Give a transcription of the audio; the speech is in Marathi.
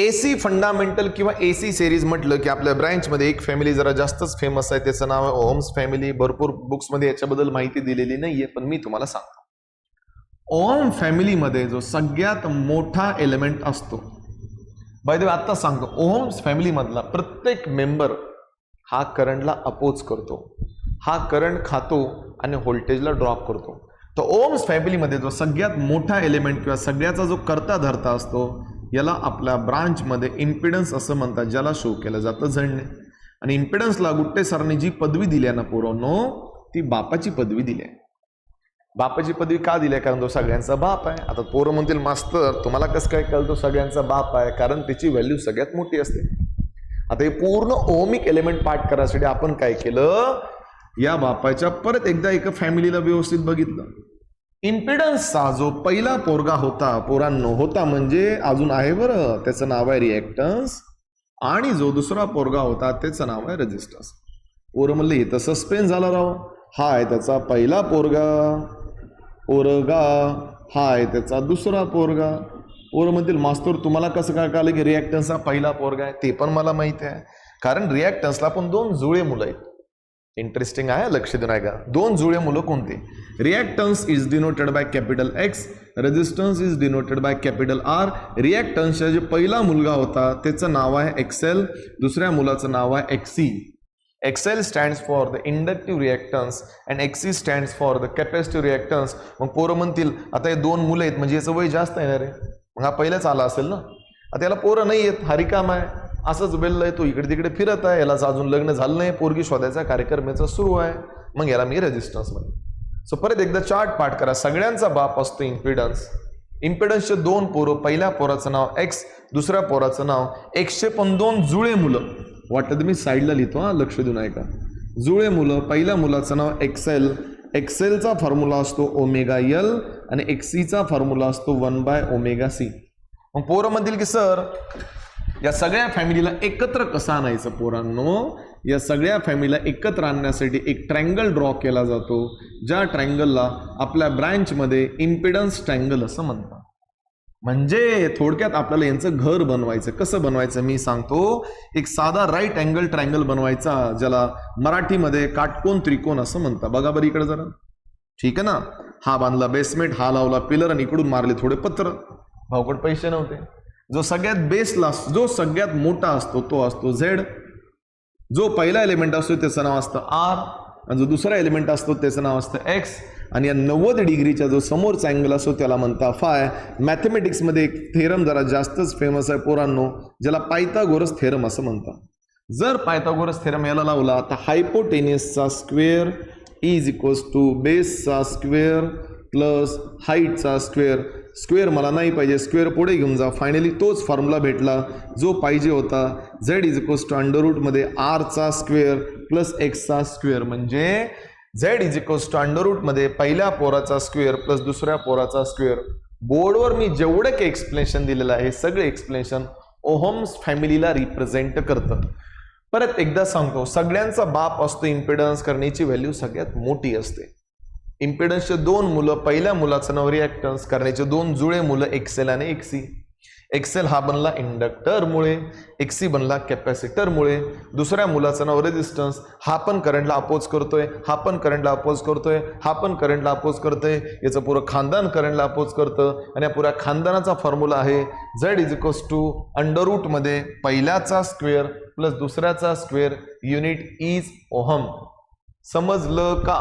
ए सी फंडामेंटल किंवा ए सी सिरीज म्हटलं की आपल्या ब्रँचमध्ये एक फॅमिली जरा जास्तच फेमस आहे. त्याचं नाव आहे ओम्स फॅमिली भरपूर बुक्समध्ये याच्याबद्दल माहिती दिलेली नाहीये पण मी तुम्हाला सांगतो. ओम फॅमिलीमध्ये जो सगळ्यात मोठा एलिमेंट असतो. बाय द आत्ता सांगतो. ओम्स फॅमिलीमधला प्रत्येक मेंबर हा करंटला अपोज करतो. हा करंट खातो आणि व्होल्टेजला ड्रॉप करतो. तर ओम्स फॅमिलीमध्ये जो सगळ्यात मोठा एलिमेंट किंवा सगळ्याचा जो करता धरता असतो याला आपल्या ब्रांचमध्ये इम्पिडन्स असं म्हणतात ज्याला शो केलं जातं झडणे. आणि इम्पिडन्सला गुट्टे सरांनी जी पदवी दिली आहे ना पोरांनो ती बापाची पदवी दिली आहे. बापाची पदवी का दिली आहे? कारण तो सगळ्यांचा बाप आहे. आता पोरं म्हणतील मास्तर तुम्हाला कसं काय कळतो सगळ्यांचा बाप आहे? कारण त्याची व्हॅल्यू सगळ्यात मोठी असते. आता हे पूर्ण ओमिक एलिमेंट पाठ करायसाठी आपण काय केलं? या बापाच्या परत एकदा एका फॅमिलीला व्यवस्थित बघितलं. इम्पिडन्सचा जो पहिला पोरगा होता पोरांनो होता म्हणजे अजून आहे बरं त्याचं नाव आहे रिॲक्टन्स आणि जो दुसरा पोरगा होता त्याचं नाव आहे रजिस्टन्स उरमली तर सस्पेन्स झाला राव. हा आहे त्याचा पहिला पोरगा. पोरगा हा आहे त्याचा दुसरा पोरगा. पोरं म्हणतील मास्तर तुम्हाला कसं काय कळलं की रिॲक्टन्स हा पहिला पोरगा आहे? ते पण मला माहिती आहे. कारण रिॲक्टन्सला पण दोन जुळे मुलं आहेत. इंटरेस्टिंग आहे लक्ष देऊन आहे का दोन जुळे मुलं कोणते? Reactance is denoted by capital X resistance is denoted by capital R रिॲक्टन्सचा जे पहिला मुलगा होता त्याचं नाव आहे एक्सेल दुसऱ्या मुलाचं नाव आहे XC XL stands for the inductive reactance and XC stands for the capacitive reactance मग पोरं म्हणतील आता हे दोन मुलं आहेत म्हणजे याचं वय जास्त आहे ना रे? मग हा पहिलाच आला असेल ना? आता याला पोरं नाही आहेत हरिकाम आहे. असंच बेललंय तो इकडे तिकडे फिरत आहे. याला अजून लग्न झालं नाही पोरगी शोधायचा कार्यक्रम याचा सुरू आहे. मग याला मी रेजिस्टन्स म्हणतो सो परत एकदा चार्ट पाठ करा. सगळ्यांचा बाप असतो इम्पिडन्स इम्पिडन्सचे दोन पोरं पहिल्या पोराचं नाव एक्स दुसऱ्या पोराचं नाव एकशे पण दोन जुळे मुलं. वाटतं मी साईडला लिहितो हां लक्ष देऊन ऐका. जुळे मुलं पहिल्या मुलाचं नाव एक्सेल एक्सेलचा फॉर्म्युला असतो ओमेगा यल आणि एक्सीचा फॉर्म्युला असतो वन बाय ओमेगा सी मग पोरं म्हणतील की सर या सगळ्या फॅमिलीला एकत्र कसं आणायचं पोरांनो? या सगळ्या फॅमिलीला एकत्र आणण्यासाठी एक ट्रँगल ड्रॉ केला जातो. ज्या ट्रँगलला आपल्या ब्रँचमध्ये इम्पिडन्स ट्रँगल असं म्हणतात. म्हणजे थोडक्यात आपल्याला यांचं घर बनवायचं. कसं बनवायचं? मी सांगतो. एक साधा राईट अँगल ट्रँगल बनवायचा ज्याला मराठीमध्ये काटकोन त्रिकोण असं म्हणतात. बघा बरं इकडे जरा. ठीक आहे ना? हा बांधला बेसमेंट हा लावला पिलर आणि इकडून मारले थोडे पत्र. भावकड पैसे नव्हते. जो सगळ्यात बेसला जो सगळ्यात मोठा असतो तो असतो झेड जो पहिला एलिमेंट असतो त्याचं नाव असतं आर आणि जो दुसरा एलिमेंट असतो त्याचं नाव असतं एक्स आणि या नव्वद डिग्रीचा जो समोरचा अँगल असतो त्याला म्हणता फाय मॅथमॅटिक्समध्ये एक थेरम जरा जास्तच फेमस आहे पोरांनो ज्याला पायथागोरस थेरम असं म्हणतात. जर पायथागोरस थेरम याला लावला तर हायपोटेनियसचा स्क्वेअर इज इक्वल्स टू बेसचा स्क्वेअर प्लस हाईटचा स्क्वेअर स्क्वेअर मला नाही पाहिजे स्क्वेअर पुढे घेऊन जा. फायनली तोच फॉर्म्युला भेटला जो पाहिजे होता. झेड इज इक्वल्स टू अंडररूटमध्ये आरचा स्क्वेअर प्लस एक्सचा स्क्वेअर म्हणजे झेड इज इक्वल्स टू अंडररूटमध्ये पहिल्या पोराचा स्क्वेअर प्लस दुसऱ्या पोराचा स्क्वेअर बोर्डवर मी जेवढं काही एक्सप्लेनेशन दिलेलं आहे सगळे एक्सप्लेनेशन ओहम्स फॅमिलीला रिप्रेझेंट करतं. परत एकदा सांगतो सगळ्यांचा बाप असतो इम्पिडन्स करण्याची व्हॅल्यू सगळ्यात मोठी असते. इम्पिडन्सचे दोन मुलं पहिल्या मुलाचं नाव रिॲक्टन्स करण्याचे दोन जुळे मुलं एक्सेल आणि एक्सी एक्सेल हा बनला इंडक्टरमुळे एक्सी बनला कॅपॅसिटरमुळे दुसऱ्या मुलाचं नाव रेजिस्टन्स हा पण करंटला अपोज करतोय हा पण करंटला अपोज करतोय हा पण करंटला अपोज करतोय. याचं पुरं खानदान करंटला अपोज करतं. आणि या पुऱ्या खानदानाचा फॉर्म्युला आहे झेड इज इक्वल्स टू अंडररूटमध्ये पहिल्याचा स्क्वेअर प्लस दुसऱ्याचा स्क्वेअर युनिट इज ओहम समजलं का?